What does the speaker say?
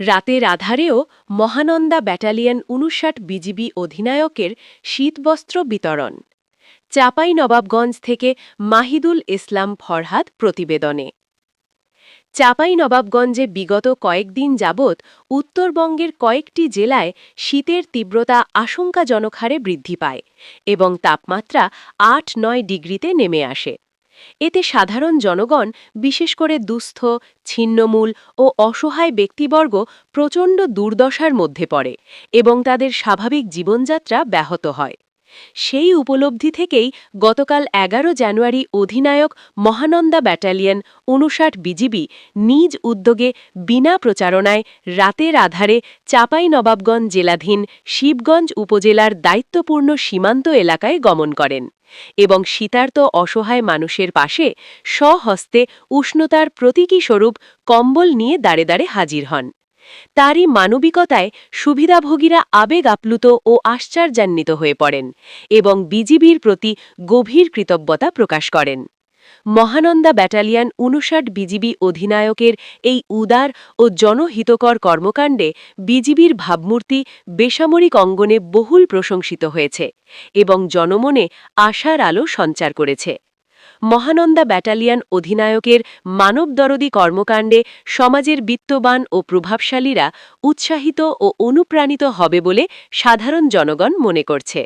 রাতের আধারেও মহানন্দা ব্যাটালিয়ন উনষাট বিজিবি অধিনায়কের শীতবস্ত্র বিতরণ। চাপাই নবাবগঞ্জ থেকে মাহিদুল ইসলাম ফরহাদ প্রতিবেদনে। চাপাই নবাবগঞ্জে বিগত কয়েকদিন যাবৎ উত্তরবঙ্গের কয়েকটি জেলায় শীতের তীব্রতা আশঙ্কাজনক হারে বৃদ্ধি পায় এবং তাপমাত্রা আট নয় ডিগ্রিতে নেমে আসে। এতে সাধারণ জনগণ, বিশেষ করে দুস্থ, ছিন্নমূল ও অসহায় ব্যক্তিবর্গ প্রচণ্ড দুর্দশার মধ্যে পড়ে এবং তাদের স্বাভাবিক জীবনযাত্রা ব্যাহত হয়। সেই উপলব্ধি থেকেই গতকাল এগারো জানুয়ারি অধিনায়ক মহানন্দা ব্যাটালিয়ন উনষাট বিজিবি নিজ উদ্যোগে বিনা প্রচারণায় রাতের আধারে চাপাই নবাবগঞ্জ জেলাধীন শিবগঞ্জ উপজেলার দায়িত্বপূর্ণ সীমান্ত এলাকায় গমন করেন এবং শীতার্ত অসহায় মানুষের পাশে স্বহস্তে উষ্ণতার প্রতীকী স্বরূপ কম্বল নিয়ে দাঁড়ে দাঁড়ে হাজির হন। তারই মানবিকতায় সুবিধাভোগীরা আবেগ আপ্লুত ও আশ্চর্যান্বিত হয়ে পড়েন এবং বিজিবির প্রতি গভীর কৃতজ্ঞতা প্রকাশ করেন। মহানন্দা ব্যাটালিয়ন উনষাট বিজিবি অধিনায়কের এই উদার ও জনহিতকর কর্মকাণ্ডে বিজিবির ভাবমূর্তি বেসামরিক অঙ্গনে বহুল প্রশংসিত হয়েছে এবং জনমনে আশার আলো সঞ্চার করেছে। মহানন্দা ব্যাটালিয়ান অধিনায়কের মানবদরদি কর্মকাণ্ডে সমাজের বিত্তবান ও প্রভাবশালীরা উৎসাহিত ও অনুপ্রাণিত হবে বলে সাধারণ জনগণ মনে করছে।